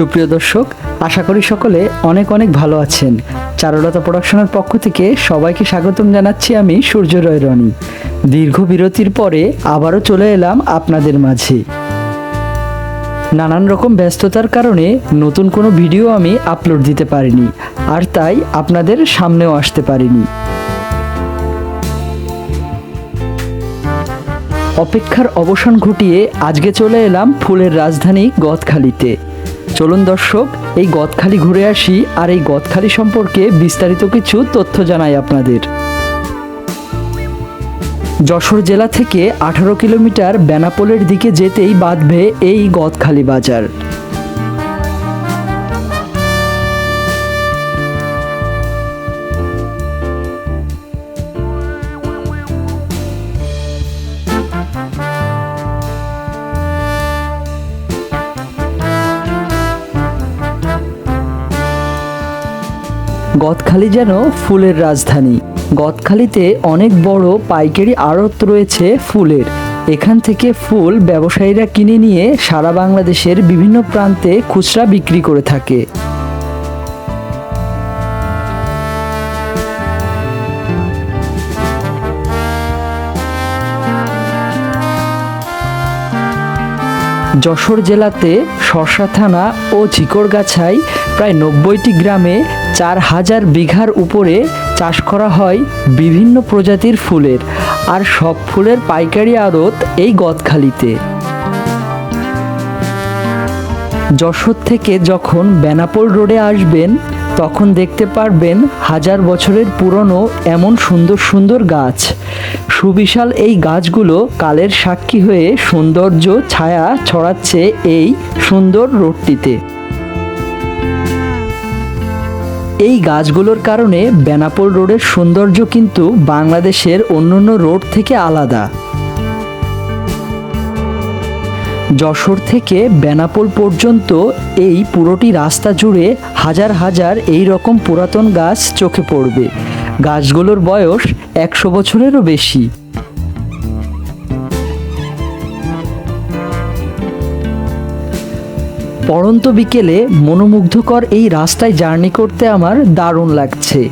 সুপ্রিয় দর্শক, আশা করি সকলে অনেক অনেক ভালো আছেন। চারুলতা প্রোডাকশনের পক্ষ থেকে সবাইকে স্বাগতম জানাচ্ছি আমি সূর্য রয় রনি। দীর্ঘ বিরতির পরে আবারও চলে এলাম আপনাদের মাঝে। নানান রকম ব্যস্ততার কারণে নতুন কোনো ভিডিও আমি আপলোড দিতে পারিনি, আর তাই আপনাদের সামনেও আসতে পারিনি। অপেক্ষার অবসান ঘটিয়ে আজকে চলে এলাম ফুলের রাজধানী গদখালিতে। চলুন দর্শক, এই গদখালি ঘুরে আসি আর এই গদখালি সম্পর্কে বিস্তারিত কিছু তথ্য জানাই আপনাদের। যশোর জেলা থেকে আঠারো কিলোমিটার বেনাপোলের দিকে যেতেই বাঁধবে এই গদখালি বাজার। গদখালি যেন ফুলের রাজধানী। গদখালিতে অনেক বড় পাইকারি আড়ত রয়েছে ফুলের। এখান থেকে ফুল ব্যবসায়ীরা কিনে নিয়ে সারা বাংলাদেশের বিভিন্ন প্রান্তে খুচরা বিক্রি করে থাকে। যশোর জেলাতে শর্ষা থানা ও ঝিকরগাছায় প্রায় নব্বইটি গ্রামে চার হাজার বিঘার উপরে চাষ করা হয় বিভিন্ন প্রজাতির ফুলের, আর সব ফুলের পাইকারি আড়ত এই গদখালিতে। যশোর থেকে যখন বেনাপোল রোডে আসবেন, তখন দেখতে পারবেন হাজার বছরের পুরনো এমন সুন্দর সুন্দর গাছ। সুবিশাল এই গাছগুলো কালের সাক্ষী হয়ে সৌন্দর্য, ছায়া ছড়াচ্ছে এই সুন্দর রোডটিতে। এই গাছগুলোর কারণে বেনাপোল রোডের সৌন্দর্য কিন্তু বাংলাদেশের অন্যান্য রোড থেকে আলাদা। যশোর থেকে বেনাপোল পর্যন্ত এই পুরোটি রাস্তা জুড়ে হাজার হাজার এই রকম পুরাতন গাছ চোখে পড়বে। গাছগুলোর বয়স একশো বছরেরও বেশি। পড়ন্ত বিকেলে মনোমুগ্ধকর এই রাস্তায় জার্নি করতে আমার দারুণ লাগছে।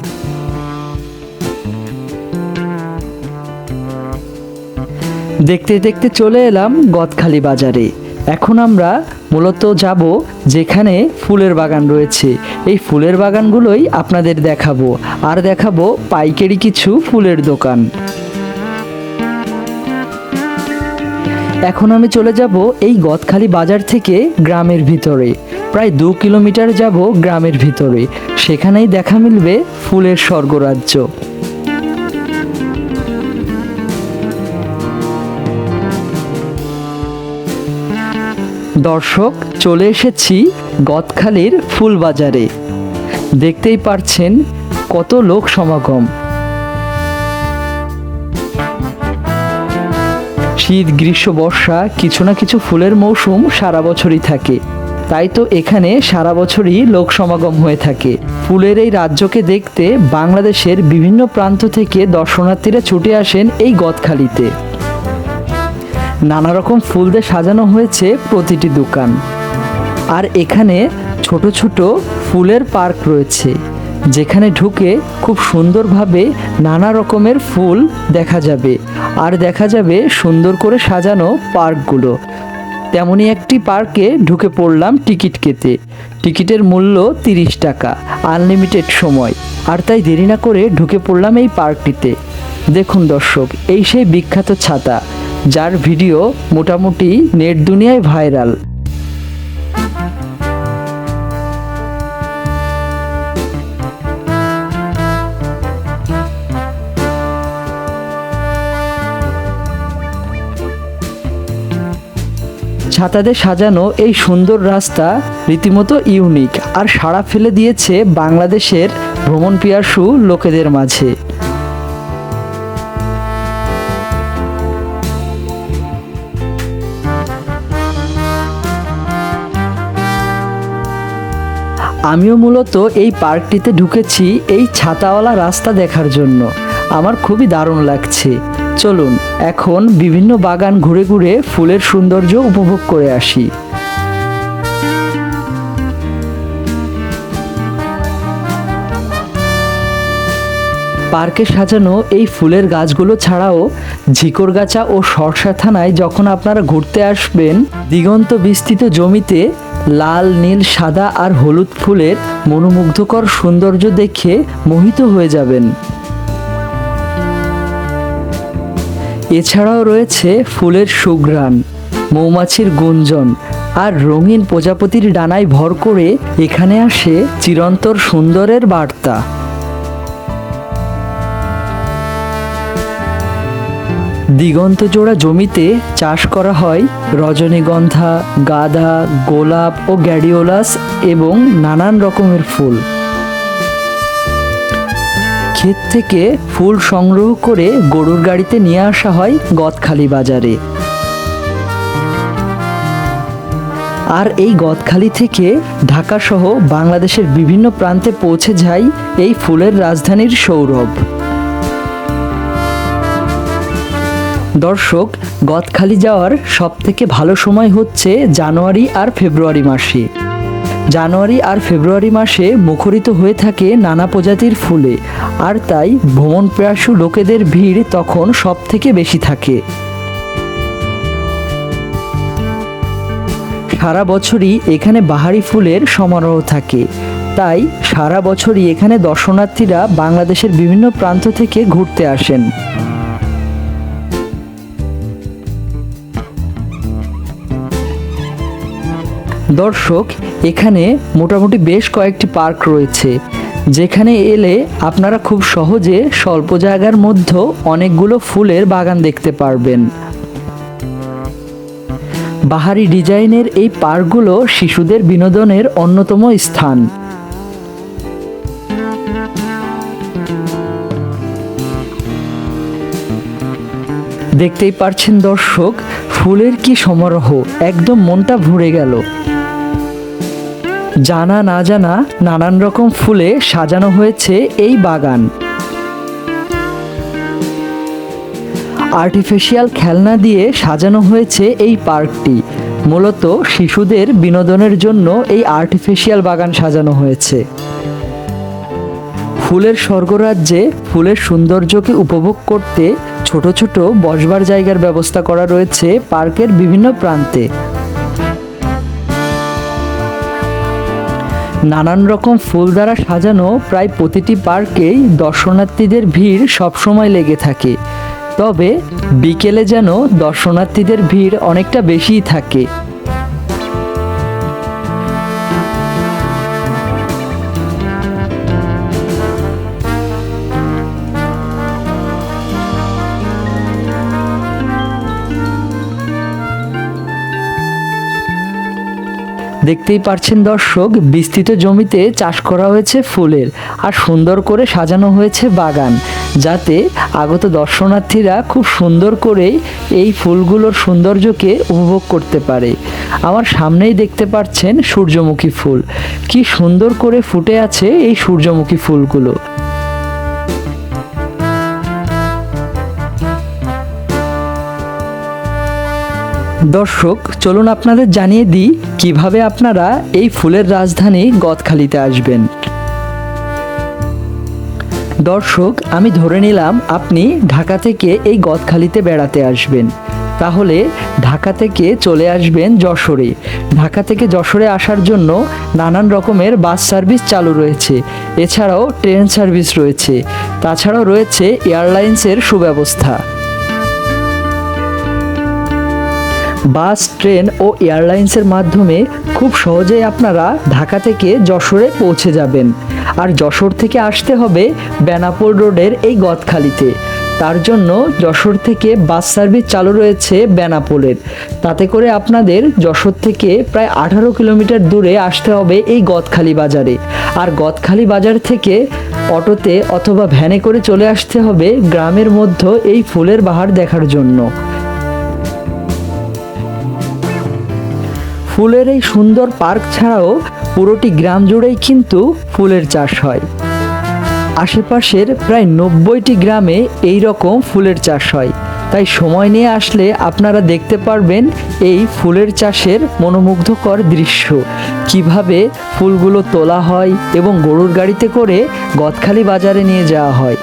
দেখতে দেখতে চলে এলাম গদখালি বাজারে। এখন আমরা মূলত যাব যেখানে ফুলের বাগান রয়েছে। এই ফুলের বাগানগুলোই আপনাদের দেখাবো। আর দেখাবো পাইকারি কিছু ফুলের দোকান। এখন আমি চলে যাব এই গদখালি বাজার থেকে গ্রামের ভিতরে। প্রায় দু কিলোমিটার যাব গ্রামের ভিতরে। সেখানেই দেখা মিলবে ফুলের স্বর্গরাজ্য। দর্শক, চলে এসেছি গদখালির ফুল বাজারে। দেখতেই পারছেন কত লোক সমাগম। শীত, গ্রীষ্ম, বর্ষা, কিছু না কিছু ফুলের মৌসুম সারা বছরই থাকে। তাই তো এখানে সারা বছরই লোক সমাগম হয়ে থাকে। ফুলের এই রাজ্যকে দেখতে বাংলাদেশের বিভিন্ন প্রান্ত থেকে দর্শনার্থীরা ছুটে আসেন এই গদখালিতে। নানা রকম ফুল দিয়ে সাজানো হয়েছে প্রতিটি দোকান। আর এখানে ছোট ছোট ফুলের পার্ক রয়েছে। যেখানে ঢুকে খুব সুন্দরভাবে নানা রকমের ফুল দেখা যাবে। আর দেখা যাবে সুন্দর করে সাজানো পার্কগুলো। তেমনই একটি পার্কে ঢুকে পড়লাম টিকিট কেটে। টিকিটের মূল্য তিরিশ টাকা, আনলিমিটেড সময়। আর তাই দেরি না করে ঢুকে পড়লাম এই পার্কটিতে। দেখুন দর্শক, এই সেই বিখ্যাত ছাতা, যার ভিডিও মোটামুটি নেট দুনিয়ায় ভাইরাল। ছাতাদের সাজানো এই সুন্দর রাস্তা রীতিমতো ইউনিক, আর সাড়া ফেলে দিয়েছে বাংলাদেশের ভ্রমণ পিয়াসু লোকেদের মাঝে। আমিও মূলত এই পার্কটিতে ঢুকেছি এই ছাতাওয়ালা রাস্তা দেখার জন্য। আমার খুবই দারুণ লাগছে। চলুন। এখন বিভিন্ন বাগান ঘুরে ঘুরে ফুলের সৌন্দর্য উপভোগ করে আসি। পার্কে সাজানো এই ফুলের গাছগুলো ছাড়াও ঝিকরগাছা ও সরষা থানায় যখন আপনারা ঘুরতে আসবেন, দিগন্ত বিস্তৃত জমিতে লাল, নীল, সাদা আর হলুদ ফুলের মনোমুগ্ধকর সৌন্দর্য দেখে মোহিত হয়ে যাবেন। এছাড়াও রয়েছে ফুলের সুঘ্রাণ, মৌমাছির গুঞ্জন আর রঙিন প্রজাপতির ডানায় ভর করে এখানে আসে চিরন্তর সুন্দরের বার্তা। দিগন্ত জোড়া জমিতে চাষ করা হয় রজনীগন্ধা, গাঁদা, গোলাপ ও গ্যাডিওলাস এবং নানান রকমের ফুল। ক্ষেত থেকে ফুল সংগ্রহ করে গরুর গাড়িতে নিয়ে আসা হয় গদখালি বাজারে। আর এই গদখালি থেকে ঢাকাসহ বাংলাদেশের বিভিন্ন প্রান্তে পৌঁছে যায় এই ফুলের রাজধানীর সৌরভ। দর্শক, গদখালি যাওয়ার সবথেকে ভালো সময় হচ্ছে জানুয়ারি আর ফেব্রুয়ারি মাসে। জানুয়ারি আর ফেব্রুয়ারি মাসে মুখরিত হয়ে থাকে নানা প্রজাতির ফুলে। আর তাই ভ্রমণ প্রিয়াসু লোকেদের ভিড় তখন সব থেকে বেশি থাকে। সারা বছরই এখানে বাহারি ফুলের সমারোহ থাকে। তাই সারা বছরই এখানে দর্শনার্থীরা বাংলাদেশের বিভিন্ন প্রান্ত থেকে ঘুরতে আসেন। দর্শক, এখানে মোটামুটি বেশ কয়েকটি পার্ক রয়েছে, যেখানে এলে আপনারা খুব সহজে স্বল্প জায়গার মধ্যে অনেকগুলো ফুলের বাগান দেখতে পারবেন। বাহারি ডিজাইনের এই পার্কগুলো শিশুদের বিনোদনের অন্যতম স্থান। দেখতেই পারছেন দর্শক, ফুলের কি সমারোহ, একদম মনটা ভরে গেল। জানা না জানা নানান রকম ফুলে সাজানো হয়েছে এই বাগান। আর্টিফিশিয়াল খেলনা দিয়ে সাজানো হয়েছে এই পার্কটি। মূলত শিশুদের বিনোদনের জন্য এই আর্টিফিশিয়াল বাগান সাজানো হয়েছে। ফুলের স্বর্গরাজ্যে ফুলের সৌন্দর্যকে উপভোগ করতে ছোট ছোট বসবার জায়গার ব্যবস্থা করা রয়েছে পার্কের বিভিন্ন প্রান্তে। নানান রকম ফুল দ্বারা সাজানো প্রায় প্রতিটি পার্কেই দর্শনার্থীদের ভিড় সবসময় লেগে থাকে। তবে বিকেলে যেন দর্শনার্থীদের ভিড় অনেকটা বেশিই থাকে। দেখতেই পারছেন দর্শক, বিস্তৃত জমিতে চাষ করা হয়েছে ফুলের আর সুন্দর করে সাজানো হয়েছে বাগান, যাতে আগত দর্শনার্থীরা খুব সুন্দর করে এই ফুলগুলোর সৌন্দর্যকে উপভোগ করতে পারে। আমার সামনেই দেখতে পাচ্ছেন সূর্যমুখী ফুল। কি সুন্দর করে ফুটে আছে এই সূর্যমুখী ফুলগুলো। দর্শক, চলুন আপনাদের জানিয়ে দিই কীভাবে আপনারা এই ফুলের রাজধানী গদখালিতে আসবেন। দর্শক, আমি ধরে নিলাম আপনি ঢাকা থেকে এই গদখালিতে বেড়াতে আসবেন। তাহলে ঢাকা থেকে চলে আসবেন যশোরে। ঢাকা থেকে যশোরে আসার জন্য নানান রকমের বাস সার্ভিস চালু রয়েছে। এছাড়াও ট্রেন সার্ভিস রয়েছে। তাছাড়াও রয়েছে এয়ারলাইন্সের সুব্যবস্থা। বাস, ট্রেন ও এয়ারলাইন্সের মাধ্যমে খুব সহজেই আপনারা ঢাকা থেকে যশোরে পৌঁছে যাবেন। আর যশোর থেকে আসতে হবে বেনাপোল রোডের এই গদখালিতে। তার জন্য যশোর থেকে বাস সার্ভিস চালু রয়েছে বেনাপোলের। তাতে করে আপনাদের যশোর থেকে প্রায় আঠারো কিলোমিটার দূরে আসতে হবে এই গদখালি বাজারে। আর গদখালি বাজার থেকে অটোতে অথবা ভ্যানে করে চলে আসতে হবে গ্রামের মধ্যে এই ফুলের বাহার দেখার জন্য। ফুলের এই সুন্দর পার্ক ছাড়াও পুরোটি গ্রাম জুড়েই কিন্তু ফুলের চাষ হয়। আশেপাশের প্রায় নব্বইটি গ্রামে এই রকম ফুলের চাষ হয়। তাই সময় নিয়ে আসলে আপনারা দেখতে পারবেন এই ফুলের চাষের মনোমুগ্ধকর দৃশ্য। কীভাবে ফুলগুলো তোলা হয় এবং গরুর গাড়িতে করে গদখালি বাজারে নিয়ে যাওয়া হয়।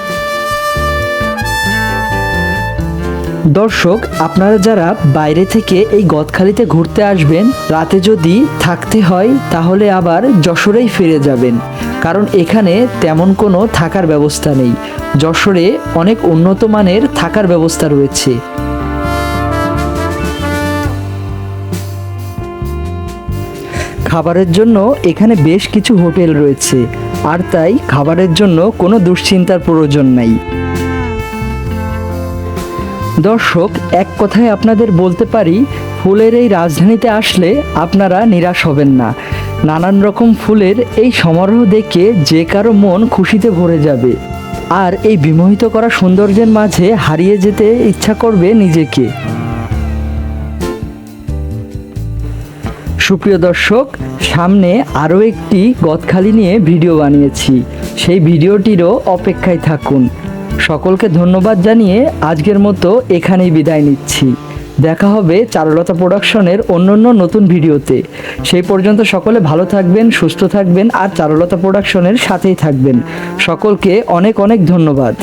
দর্শক, আপনারা যারা বাইরে থেকে এই গদখালিতে ঘুরতে আসবেন, রাতে যদি থাকতে হয়, তাহলে আবার যশোরেই ফিরে যাবেন। কারণ এখানে তেমন কোনো থাকার ব্যবস্থা নেই। যশোরে অনেক উন্নত মানের থাকার ব্যবস্থা রয়েছে। খাবারের জন্য এখানে বেশ কিছু হোটেল রয়েছে, আর তাই খাবারের জন্য কোনো দুশ্চিন্তার প্রয়োজন নাই। দর্শক, এক কথায় আপনাদের বলতে পারি, ফুলের এই রাজধানীতে আসলে আপনারা নিরাশ হবেন না। নানান রকম ফুলের এই সমারোহ দেখে যে কারও মন খুশিতে ভরে যাবে। আর এই বিমোহিত করা সৌন্দর্যের মাঝে হারিয়ে যেতে ইচ্ছা করবে নিজেকে। সুপ্রিয় দর্শক, সামনে আরও একটি গদখালি নিয়ে ভিডিও বানিয়েছি। সেই ভিডিওটিরও অপেক্ষায় থাকুন। সকলকে ধন্যবাদ জানিয়ে আজকের মতো এখানেই বিদায় নিচ্ছি। দেখা হবে চারুলতা প্রোডাকশনের অন্যান্য নতুন ভিডিওতে। সেই পর্যন্ত সকলে ভালো থাকবেন, সুস্থ থাকবেন আর চারুলতা প্রোডাকশনের সাথেই থাকবেন। সকলকে অনেক অনেক ধন্যবাদ।